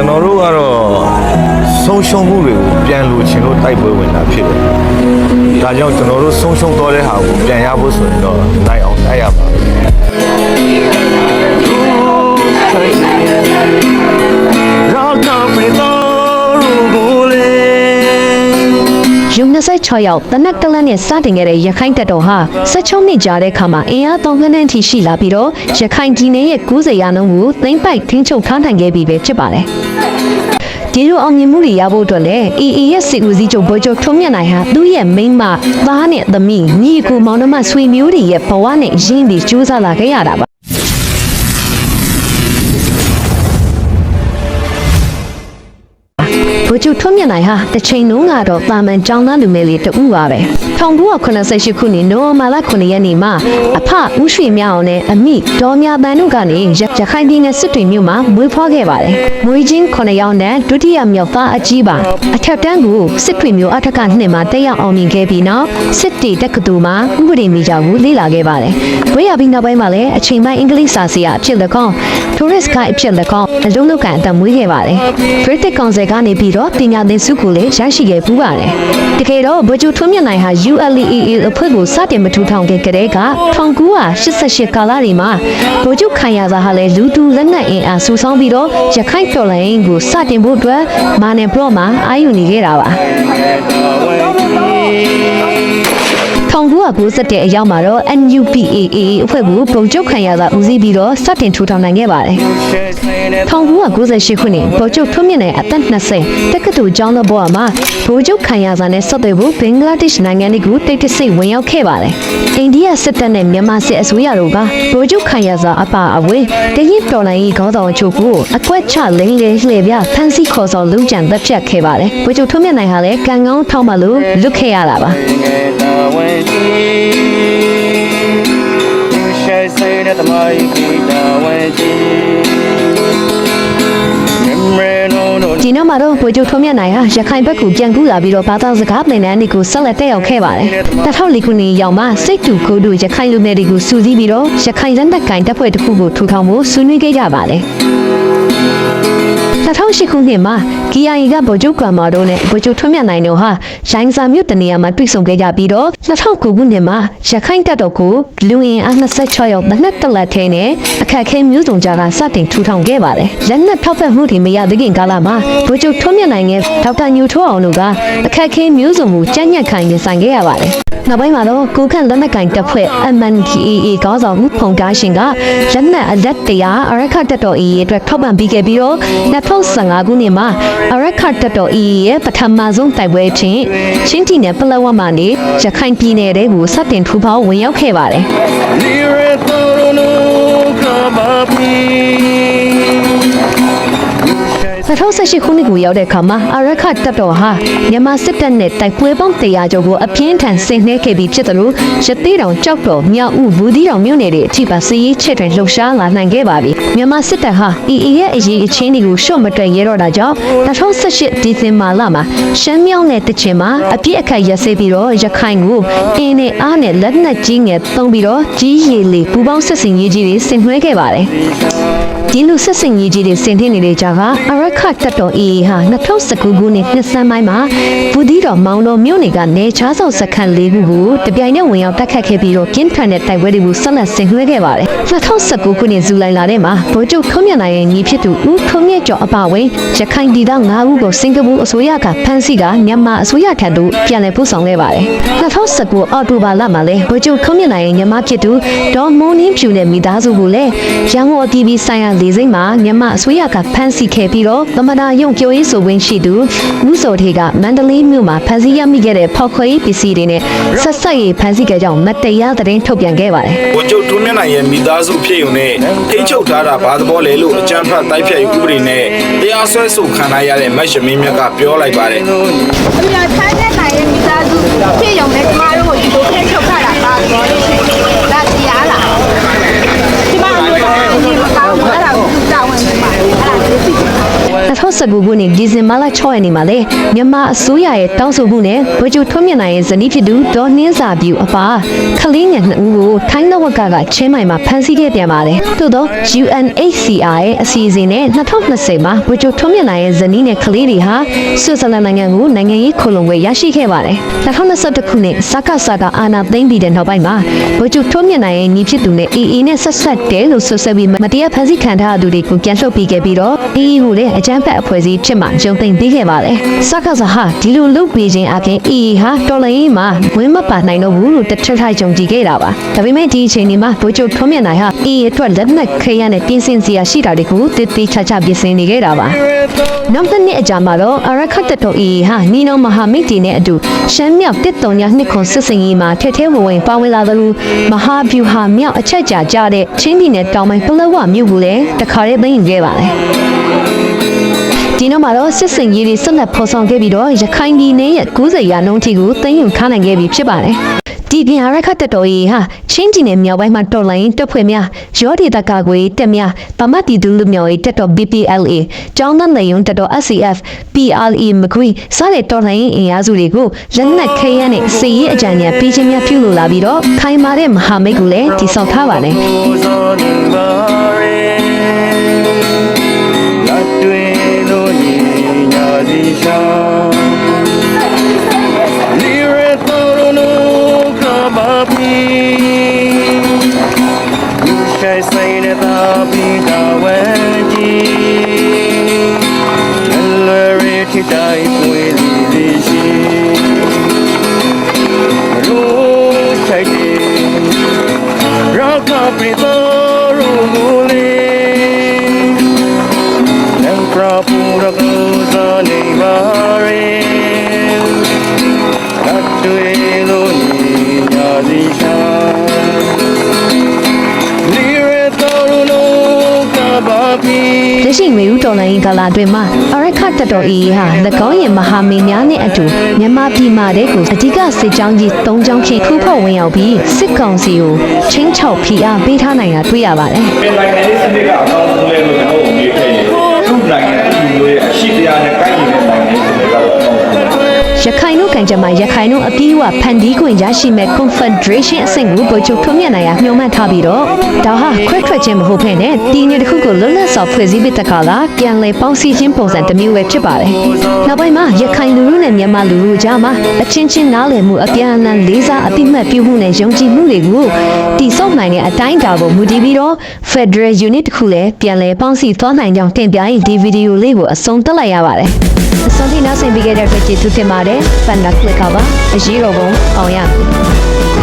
ကျွန်တော်တို့ကတော့ဆုံးရှုံးမှုတွေကိုပြန်လိုချင်လို့တိုက်ပွဲဝင်တာဖြစ်တယ်။ဒါကြောင့်ကျွန်တော်တို့ဆုံးရှုံးသွားတဲ့ဟာကိုပြန်ရဖို့ဆိုရင်တော့နိုင်အောင်တိုက်ရပါမယ်။ 16ရောက်တနက်ကလန်နဲ့စတင်ခဲ့တဲ့ရခိုင်တပ်တော်ဟာ16နှစ်ကြာတဲ့အခါမှာအင်အားတောင်ခန်းထိရှိလာပြီးတော့ရခိုင်ပြည်နယ်ရဲ့90ရာနှုန်းကိုသိမ့်ပိုက်ထိန်းချုပ်ထားနိုင်ခဲ့ပြီပဲဖြစ်ပါတယ်ဒီလိုအောင်မြင်မှုတွေရဖို့အတွက်လည်း EE ရဲ့စီဦးစီးချုပ်ဘွေကျော်ထွန်းမြတ်နိုင်ဟာသူ့ရဲ့မိန်းမသားနဲ့သမီးညီကိုမောင်နှမဆွေမျိုးတွေရဲ့ဘဝနဲ့ရင်းပြီးကြိုးစားလာခဲ့ရတာပါ ဘိုလ်ချုပ်ထွန်းမြတ်နိုင်ဟာတစ်ချိန်လုံးကတော့တာမန်ကျောင်းသားလူငယ်လေးတူပါပဲ1988ခုနှစ်နိုဝင်ဘာလ9ရက်နေ့မှာအဖဦးရွှေမြောင်အောင်နဲ့အမိဒေါ်မြတန်တို့ကနေရရခိုင်ပြည်နယ်စစ်တွေမြို့မှာမွေးဖွားခဲ့ပါတယ်။မွေးချင်း9ယောက်နဲ့ဒုတိယမြောက်သားအကြီးပါအထက်တန်းကိုစစ်တွေမြို့အထက်ကနှစ်မှာတက်ရောက်အောင်မြင်ခဲ့ပြီးနောက်စစ်တီတက္ကသိုလ်မှာဥပဒေမိကြကိုလေ့လာခဲ့ပါတယ်။ဝေးရပြီးနောက်ပိုင်းမှာလည်းအချိန်ပိုင်းအင်္ဂလိပ်စာဆရာအဖြစ်လက်ကောင်း tourist guide အဖြစ်လက်ကောင်းအလုံးလုံးကန်အသက်မွေးခဲ့ပါတယ်။ British Council ကနေပြီးတော့ပညာသင်ဆုကိုလည်းရရှိခဲ့ပူးပါတယ်။တကယ်တော့ဗိုလ်ချုပ်ထွန်းမြတ်နိုင်ဟာ ULEA အဖွဲ့ကိုစတင်မထူထောင်ခဲ့ကြတဲ့က1988ကာလတွေမှာဗိုလ်ချုပ်ခိုင်ရသာဟာလည်းလူတူလက်နက်အင်အားစုဆောင်းပြီးတော့ရခိုင်တော်လှန်ရေးကိုစတင်ဖို့အတွက်မာနယ်ဘလော့မှာအာရုံနေခဲ့တာပါ။ 1991အရောက်မှာတော့ NUPAA အဖွဲ့ကိုပုံကျုပ်ခံရတာဦးစီးပြီးတော့စတင်ထူထောင်နိုင်ခဲ့ပါတယ်။1998ခုနှစ်ဗိုလ်ချုပ်ထွန်းမြင့်နဲ့အသက်20တက္ကသိုလ်ကျောင်းသားဘဝမှာဗိုလ်ချုပ်ခံရတာနဲ့ဆက်သွယ်ဖို့ဘင်္ဂလားဒေ့ရှ်နိုင်ငံကိုတိတ်တဆိတ်ဝင်ရောက်ခဲ့ပါတယ်။အိန္ဒိယစစ်တပ်နဲ့မြန်မာစစ်အစိုးရတို့ကဗိုလ်ချုပ်ခံရတာအပါအဝင်တရင်တော်လိုင်းကြီးခေါင်းဆောင်အချို့ကိုအကွက်ချလိမ့်လေလှည့်ပြဖမ်းဆီးခေါ်ဆောင်လုံခြံတပ်ဖြတ်ခဲ့ပါတယ်။ဗိုလ်ချုပ်ထွန်းမြင့်နိုင်ဟာလည်းကံကောင်းထောက်မှလို့လွတ်ခဲ့ရတာပါ။ရှယ်စိတဲ့တမိုင်းကိတာဝန်ကြီးမရနိုနိုဒီနောက်မှာတော့ဗိုလ်ချုပ်ထွန်းမြတ်နိုင်ဟာရခိုင်ဘက်ကိုပြန်ကူးလာပြီးတော့ဘာသာစကားပြန်တန်းတွေကိုဆက်လက်တက်ရောက်ခဲ့ပါတယ်။2004ခုနှစ်ရောက်မှစိတ်တူကိုယ်တူရခိုင်လူငယ်တွေကိုစူးစီးပြီးတော့ရခိုင်လက်နက်ကင်တပ်ဖွဲ့တစ်ခုကိုထူထောင်ဖို့ဆွေးနွေးခဲ့ကြပါတယ်။ 2008ခုနှစ်မှာ KIA ကဗိုလ်ချုပ်ကမာတို့နဲ့ဗိုလ်ချုပ်ထွန်းမြတ်နိုင်တို့ဟာရိုင်းစာမြို့တနေရာမှာတွေ့ဆုံခဲ့ကြပြီးတော့2009ခုနှစ်မှာရခိုင်တပ်တော်ကိုလူအင်အား26ရောက်လက်နက်တက်လက်ထဲနဲ့အခက်အခဲမျိုးစုံကြားကစတင်ထူထောင်ခဲ့ပါတယ်။လက်နက်ထောက်ပံ့မှုတွေမရသေးခင်ကာလမှာဗိုလ်ချုပ်ထွန်းမြတ်နိုင်ရဲ့ဒေါက်တာညိုထွန်းအောင်တို့ကအခက်အခဲမျိုးစုံကိုကြံ့ညက်ခိုင်နေဆိုင်ခဲ့ရပါတယ်။နောက်ပိုင်းမှာတော့ကိုခန့်လက်နက်ကင်တပ်ဖွဲ့ MNDAA ကောင်းဆောင်မှုဖုန်ကားရှင်ကလက်နက်အလက်တရားအရခတ်တပ်တော် AA အတွက်ထောက်ပံ့ပေးခဲ့ပြီးတော့2015ခုနှစ်မှာအရခတ်တပ်တော် AA ရဲ့ပထမဆုံးတိုက်ပွဲဖြင့်ချင်းတီနယ်ပလက်ဝတ်မှနေရခိုင်ပြည်နယ်တဲကိုစတင်ထူဖော်ဝင်ရောက်ခဲ့ပါတယ်။လီရတိုရိုနိုကဘာပီ 2018ခုနှစ်ကိုရောက်တဲ့အခါမှာအရခတ်တပ်တော်ဟာမြန်မာစစ်တပ်နဲ့တိုက်ပွဲပေါင်း100ကျော်ကိုအပြင်းထန်ဆင်နွှဲခဲ့ပြီးဖြစ်တယ်လို့ရသေးတောင်ကြောက်တော်မြောက်ဦးဘူးဒီတောင်မြို့နယ်တွေအထိပါစီးရေးချစ်တွင်လှုပ်ရှားလာနိုင်ခဲ့ပါပြီမြန်မာစစ်တပ်ဟာ EA ရဲ့အရေးအချင်းတွေကိုရှော့မတွက်ရဲတော့တာကြောင့်2018ဒီဇင်ဘာလမှာရှမ်းမြောက်နဲ့တချင်မှာအပြစ်အခတ်ရစေပြီးတော့ရခိုင်ကိုအင်းနဲ့အားနဲ့လက်နက်ကြီးငယ်သုံးပြီးတော့ကြီးရည်လေးပူပေါင်းစစ်စင်ရေးကြီးတွေဆင်နွှဲခဲ့ပါတယ်ဒီလူဆက်စင်ကြီးကြီးတွေစင်တင်နေတဲ့ကြားကအရခတ်တပ်တော် AA ဟာ2019ခုနှစ်နှစ်ဆန်းပိုင်းမှာဘူဒီတော်မောင်တော်မြို့နယ်ကနေချားဆောင်စခန်း၄ခုကိုတပြိုင်နက်ဝင်ရောက်တိုက်ခတ်ခဲ့ပြီးတော့ကင်းထန်တဲ့တိုက်ပွဲတွေကိုဆက်လက်ဆင်နွှဲခဲ့ပါတယ်2019ခုနှစ်ဇူလိုင်လထဲမှာဗိုလ်ချုပ်ထုံးမြတ်နိုင်ရဲ့ညီဖြစ်သူဦးထုံးမြတ်ကျော်အပါအဝင်ရခိုင်ဒေသ9ဦးကိုစင်ကာပူအစိုးရကဖမ်းဆီးကမြန်မာအစိုးရထံသို့ပြန်လည်ပို့ဆောင်ခဲ့ပါတယ်2019အောက်တိုဘာလမှာလည်းဗိုလ်ချုပ်ထုံးမြတ်နိုင်ရဲ့ညီမဖြစ်သူဒေါ်မိုးနင်းဖြူနဲ့မိသားစုကိုလည်းရန်ကုန်အတီးပြီးဆိုင်ရာလေစိမ့်မှာမြန်မာအစိုးရကဖမ်းဆီးခဲ့ပြီးတော့သမဒါရုံကျော်ရေးဆိုဝင်ရှိသူဦးစောထေကမန္တလေးမြို့မှာဖမ်းဆီးရမိခဲ့တဲ့ဖောက်ခွဲရေးပစ္စည်းတွေနဲ့ဆက်ဆက်ရေးဖမ်းဆီးခဲ့ကြောင်းမတရားသတင်းထုတ်ပြန်ခဲ့ပါတယ်ဗိုလ်ချုပ်ထွန်းမြတ်နိုင်ရဲ့မိသားစုဖြစ်ုံနဲ့ထိန်းချုပ်ထားတာဘာသဘောလဲလို့အကြမ်းဖက်တိုက်ဖြတ်ရေးဥပဒေနဲ့တရားစွဲဆိုခံရရတဲ့မတ်ရှမင်းမြတ်ကပြောလိုက်ပါတယ်အမြတ်ထိုင်းတဲ့နိုင်ရဲ့မိသားစုဖြစ်ရုံနဲ့ကျမတို့ကိုဒီလိုထိထုတ်ထားတာပါတော့ဒါတရားလားကျမတို့ကဒီမကောင်းဘူးအဲ့ဒါကိုတာဝန်ယူပါတယ်အဲ့ဒါကိုသိတယ် 2019ခုနှစ်ဒီဇင်ဘာလ6ရက်နေ့မှာလေမြန်မာအစိုးရရဲ့တောင်းဆိုမှုနဲ့ဗိုလ်ချုပ်ထွန်းမြတ်နိုင်ရဲ့ဇနီးဖြစ်သူဒေါ်နှင်းစာပြူအပါခလေးငယ်နှစ်ဦးကိုထိုင်းနဝကကချင်းမိုင်မှာဖမ်းဆီးခဲ့ပြန်ပါတယ်။သို့သော UNHCR ရဲ့အစီအစဉ်နဲ့2020မှာဗိုလ်ချုပ်ထွန်းမြတ်နိုင်ရဲ့ဇနီးနဲ့ကလေးတွေဟာဆွစ်ဇာလန်နိုင်ငံကိုနိုင်ငံရေးခိုလုံခွင့်ရရှိခဲ့ပါတယ်။2021ခုနှစ်စကားစကားအာနာသိမ့်ပြီးတဲ့နောက်ပိုင်းမှာဗိုလ်ချုပ်ထွန်းမြတ်နိုင်ရဲ့ညီဖြစ်သူနဲ့ AA နဲ့ဆက်ဆက်တယ်လို့ဆွဆွဲပြီးမတရားဖမ်းဆီးခံထားရသူတွေကိုပြန်လှုပ်ပေးခဲ့ပြီးတော့ AA ကိုလည်းအကြမ်းဖက်အဖွဲ့အစည်းဖြစ်မှရုံသိမ်းပေးခဲ့ပါတယ်။စကားစဟာဒီလိုလုပ်ပေးခြင်းအပြင် AA ဟာတော်လှန်ရေးမှာဝင်မပါနိုင်တော့ဘူးလို့တထထိုင်ကြုံကြည်ခဲ့တာပါ။ဒါပေမဲ့ဒီအချိန်ဒီမှာဗိုလ်ချုပ်ထွန်းမြတ်နိုင်ဟာ AA အတွက်လက်နက်ခဲယမ်းနဲ့ပြင်ဆင်စရာရှိတာတွေကိုတည်တည်ချာချာပြင်ဆင်နေခဲ့တာပါ။နောက်တစ်နှစ်အကြာမှာတော့အရခတ်တတော် AA ဟာနီနောင်မဟာမိတ်တီနဲ့အတူရှမ်းမြောက်တစ်တုံညာနှစ်ခွန်စစ်စင်ကြီးမှာထဲထဲဝင်ဝင်ပါဝင်လာသလိုမဟာဗျူဟာမြောက်အချက်ကြာကြတဲ့ချင်းပြည်နယ်တောင်ပိုင်းပလောဝမြို့ကိုလည်းတခါတည်းသိမ်းယူခဲ့ပါတယ်။ ဒီနောက်မှာတော့စစ်စင်ကြီးတွေဆက်လက်ဖော်ဆောင်ခဲ့ပြီးတော့ရခိုင်ပြည်နယ်ရဲ့90ရာနှုန်းထိကိုသိမ်းယူခနိုင်ခဲ့ပြီဖြစ်ပါတယ်။ဒီပြင်အရခတ်တတော်ကြီးဟာချင်းပြည်နယ်မြောက်ပိုင်းမှာတော်လိုင်းတပ်ဖွဲ့များရောဒေသကာကွယ်တပ်များဗမာတီသူလူမျိုးရေးတပ်တော် BPLA ကျောင်းသားနေယုံတပ်တော် SCF PLE မကွေစတဲ့တော်လိုင်းအင်အားစုတွေကိုလက်နက်ခဲယမ်းနဲ့စစ်ရေးအကြံဉာဏ်ပေးခြင်းများပြုလုပ်လာပြီးတော့ခိုင်မာတဲ့မဟာမိတ်ကိုလည်းတည်ဆောက်ထားပါတယ် ယူရှိုင်ဆိုင်နေတာပီတာဝဲကြီးလွယ်ရထိတို လက်ရှိမေဦးတော်လိုင်းကာလာတွင်မှအရခတတော်အေးဟာ၎င်းရဲ့မဟာမိတ်များနဲ့အတူမြန်မာပြည်မှာတဲ့ကိုအဓိကစစ်ကြောင်းကြီး၃ကြောင်းခန့်ခုဖော်ဝင်ရောက်ပြီးစစ်ကောင်စီကိုချင်းချောက်ဖိအားပေးထားနိုင်တာတွေ့ရပါတယ်။နိုင်ငံရေးစနစ်ကအကောင်းဆုံးလဲလို့ကျွန်တော်တို့မြင်ခဲ့ရင်သူ့နိုင်ငံရဲ့အရှိတရားနဲ့ကိုက်ညီတဲ့ ရခိုင်တို့ကံကြမ္မာရခိုင်တို့အပြည့်အဝဖန်တီးခွင့်ရရှိမဲ့ Confederation အဆင့်ကိုဗိုလ်ချုပ်ထွန်းမြတ်နိုင်ရညှို့မှန်းထားပြီးတော့ဒါဟာခွဲထွက်ခြင်းမဟုတ်ဘဲနဲ့တီနေတစ်ခုကိုလွတ်လပ်စွာဖွဲ့စည်းပေးတဲ့ကလာပြန်လည်ပေါင်းစည်းခြင်းပုံစံတစ်မျိုးပဲဖြစ်ပါတယ်။နောက်ပိုင်းမှာရခိုင်လူထုနဲ့မြန်မာလူထုကြားမှာအချင်းချင်းနားလည်မှုအပြန်အလှန်လေးစားအတိမတ်ပြုမှုနဲ့ယုံကြည်မှုတွေကိုတည်ဆောက်နိုင်တဲ့အတိုင်းအတာကိုမူတည်ပြီးတော့ Federal Unit တစ်ခုလည်းပြန်လည်ပေါင်းစည်းသွားနိုင်ကြောင်းတင်ပြရင်ဒီဗီဒီယိုလေးကိုအဆုံးသတ်လိုက်ရပါတယ်။အဆုံးထိနောက်ဆင်ပေးခဲ့တဲ့အတွက်ကျေးဇူးတင်ပါတယ်။ဖန်နာကလစ်ကပါအရေးတော်ပုံအောင်ရမည်